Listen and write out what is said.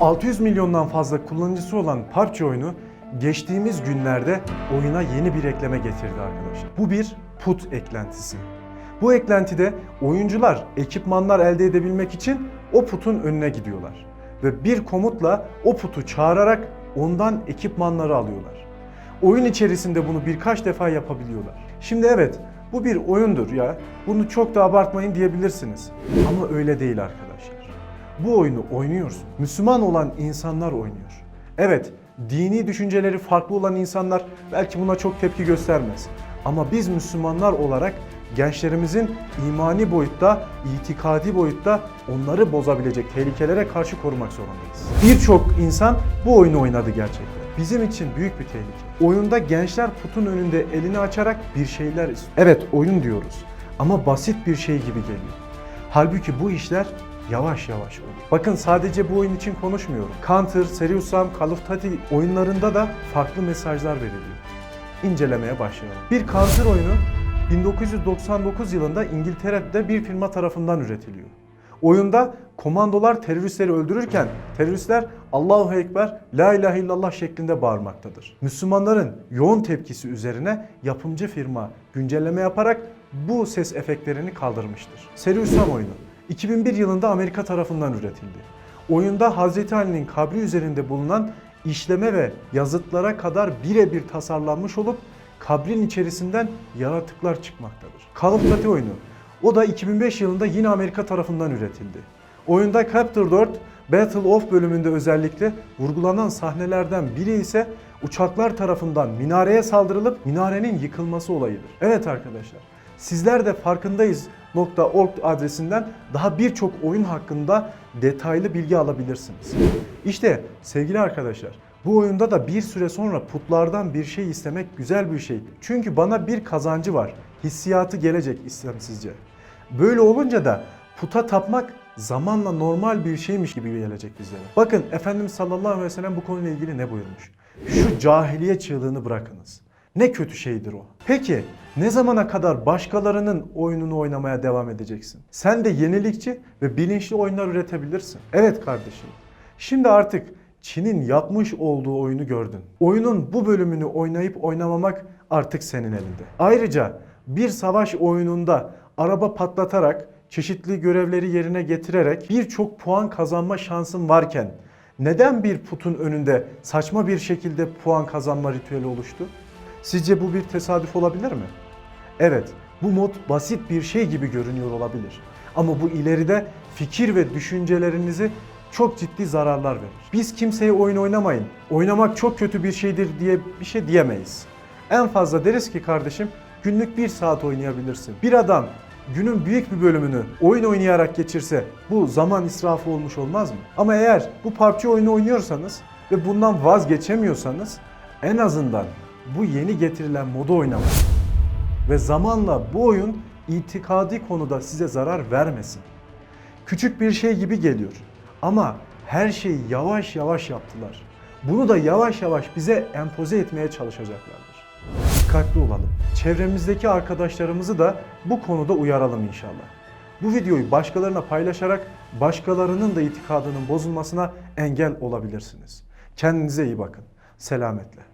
...600 milyondan fazla kullanıcısı olan PUBG oyunu geçtiğimiz günlerde oyuna yeni bir ekleme getirdi arkadaşlar. Bu bir put eklentisi. Bu eklentide oyuncular ekipmanlar elde edebilmek için o putun önüne gidiyorlar. Ve bir komutla o putu çağırarak ondan ekipmanları alıyorlar. Oyun içerisinde bunu birkaç defa yapabiliyorlar. Şimdi evet bu bir oyundur ya. Bunu çok da abartmayın diyebilirsiniz. Ama öyle değil arkadaşlar. Bu oyunu oynuyorsun. Müslüman olan insanlar oynuyor. Evet, dini düşünceleri farklı olan insanlar belki buna çok tepki göstermez. Ama biz Müslümanlar olarak gençlerimizin imani boyutta, itikadi boyutta onları bozabilecek tehlikelere karşı korumak zorundayız. Birçok insan bu oyunu oynadı gerçekten. Bizim için büyük bir tehlike. Oyunda gençler putun önünde elini açarak bir şeyler istiyor. Evet oyun diyoruz ama basit bir şey gibi geliyor. Halbuki bu işler yavaş yavaş oluyor. Bakın sadece bu oyun için konuşmuyorum. Counter, Serious Sam, Call of Duty oyunlarında da farklı mesajlar veriliyor. İncelemeye başlayalım. Bir Counter oyunu 1999 yılında İngiltere'de bir firma tarafından üretiliyor. Oyunda komandolar teröristleri öldürürken teröristler Allahu Ekber, La ilahe illallah şeklinde bağırmaktadır. Müslümanların yoğun tepkisi üzerine yapımcı firma güncelleme yaparak bu ses efektlerini kaldırmıştır. Serious Sam oyunu 2001 yılında Amerika tarafından üretildi. Oyunda Hazreti Ali'nin kabri üzerinde bulunan işleme ve yazıtlara kadar birebir tasarlanmış olup kabrin içerisinden yaratıklar çıkmaktadır. Call of Duty oyunu. O da 2005 yılında yine Amerika tarafından üretildi. Oyunda Chapter 4 Battle of bölümünde özellikle vurgulanan sahnelerden biri ise uçaklar tarafından minareye saldırılıp minarenin yıkılması olayıdır. Evet arkadaşlar, sizler de farkındayız .org adresinden daha birçok oyun hakkında detaylı bilgi alabilirsiniz. İşte sevgili arkadaşlar, bu oyunda da bir süre sonra putlardan bir şey istemek güzel bir şey. Çünkü bana bir kazancı var. Hissiyatı gelecek istemsizce. Böyle olunca da puta tapmak zamanla normal bir şeymiş gibi gelecek bizlere. Bakın Efendimiz sallallahu aleyhi ve sellem bu konuyla ilgili ne buyurmuş? Şu cahiliye çığlığını bırakınız. Ne kötü şeydir o. Peki ne zamana kadar başkalarının oyununu oynamaya devam edeceksin? Sen de yenilikçi ve bilinçli oyunlar üretebilirsin. Evet kardeşim. Şimdi artık Çin'in yapmış olduğu oyunu gördün. Oyunun bu bölümünü oynayıp oynamamak artık senin elinde. Ayrıca bir savaş oyununda araba patlatarak çeşitli görevleri yerine getirerek birçok puan kazanma şansın varken neden bir putun önünde saçma bir şekilde puan kazanma ritüeli oluştu? Sizce bu bir tesadüf olabilir mi? Evet, bu mod basit bir şey gibi görünüyor olabilir. Ama bu ileride fikir ve düşüncelerinizi çok ciddi zararlar verir. Biz kimseye oyun oynamayın, oynamak çok kötü bir şeydir diye bir şey diyemeyiz. En fazla deriz ki kardeşim günlük bir saat oynayabilirsin. Bir adam günün büyük bir bölümünü oyun oynayarak geçirse bu zaman israfı olmuş olmaz mı? Ama eğer bu PUBG oyunu oynuyorsanız ve bundan vazgeçemiyorsanız en azından bu yeni getirilen modu oynamayın. Ve zamanla bu oyun itikadi konuda size zarar vermesin. Küçük bir şey gibi geliyor. Ama her şeyi yavaş yavaş yaptılar. Bunu da yavaş yavaş bize empoze etmeye çalışacaklardır. Dikkatli olalım. Çevremizdeki arkadaşlarımızı da bu konuda uyaralım inşallah. Bu videoyu başkalarına paylaşarak başkalarının da itikadının bozulmasına engel olabilirsiniz. Kendinize iyi bakın. Selametle.